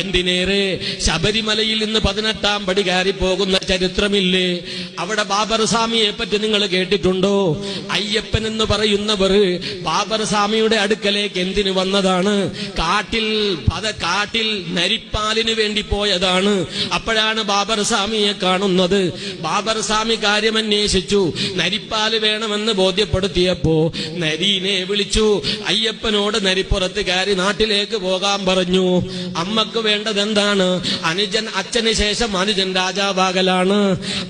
എന്തിനേറെ ശബരിമലയിൽ നിന്ന് പതിനെട്ടാം പടി കയറി പോകുന്ന ചരിത്രമില്ലേ? അവിടെ ബാബർ സ്വാമിയെ പറ്റി നിങ്ങൾ കേട്ടിട്ടുണ്ടോ? അയ്യപ്പൻ എന്ന് പറയുന്നവർ ബാബർ സ്വാമിയുടെ അടുക്കലേക്ക് എന്തിന് വന്നതാണ്? കാട്ടിൽ പത കാട്ടിൽ നരിപ്പാലിന് വേണ്ടി പോയതാണ്. അപ്പോഴാണ് ബാബർ സ്വാമിയെ കാണുന്നത്. ബാബർ സ്വാമി കാര്യം അന്വേഷിച്ചു നരിപ്പാൽ വേണമെന്ന് ബോധ്യപ്പെടുത്തിയപ്പോ നരീനെ വിളിച്ചു. അയ്യപ്പനോട് നരിപ്പുറത്ത് കയറി നാട്ടിലേക്ക് പോകാൻ പറഞ്ഞു. അമ്മയ്ക്ക് വേണ്ടത് എന്താണ് അനുജൻ അച്ഛന് ശേഷം അനുജൻ രാജാവാകലാണ്.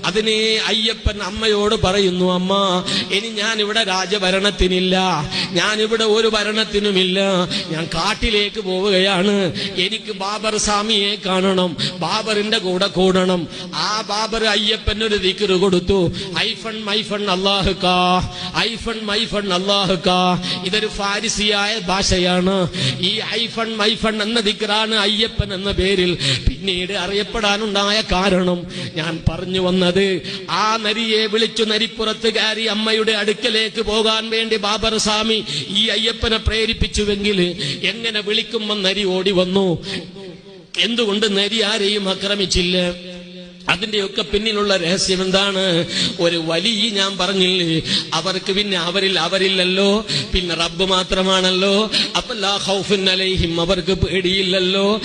അതിനെ അയ്യപ്പൻ അമ്മയോട് പറയുന്നു അമ്മ ഇനി ഞാൻ ഇവിടെ രാജഭരണത്തിനില്ല. ഞാനിവിടെ ഒരു ഭരണത്തിനുമില്ല. ഞാൻ കാട്ടിലേക്ക് പോവുകയാണ്. എനിക്ക് ബാബർ സ്വാമിയെ കാണണം. ബാബറിന്റെ കൂടെ കൂടണം. ആ ബാബർ അയ്യപ്പൻ ഒരു ദിക്കറ് കൊടുത്തു. ഐഫൺ മൈഫൺ അള്ളാഹു കാ ഐഫൺ മൈഫൺ അള്ളാഹു കാ ഇതൊരു ഫാരിസിയായ ഭാഷയാണ്. ഈ ഐഫൺ മൈഫൺ എന്ന ദിക്കറാണ് അയ്യപ്പൻ എന്ന പേരിൽ പിന്നീട് അറിയപ്പെടാനുണ്ടായ കാരണം ഞാൻ പറഞ്ഞു വന്നത് ആ നരിയെ വിളിച്ചു നരിപ്പുറത്ത് കയറി അമ്മയുടെ അടുക്കലേക്ക് പോകാൻ വേണ്ടി ബാബർ സ്വാമി ഈ അയ്യപ്പനെ പ്രേരിപ്പിച്ചുവെങ്കിൽ എങ്ങനെ വിളിക്കുമ്പോൾ നരി ഓടി വന്നു? എന്തുകൊണ്ട് നരി ആരെയും ആക്രമിച്ചില്ല? അതിന്റെയൊക്കെ പിന്നിലുള്ള രഹസ്യം എന്താണ്? ഒരു വലിയ ഞാൻ പറഞ്ഞില്ലേ. അവർക്ക് പിന്നെ അവരിൽ അവരില്ലല്ലോ. പിന്നെ റബ്ബ് മാത്രമാണല്ലോ. അപ്പൊ അലൈഹിം. അവർക്ക് പേടിയില്ലല്ലോ.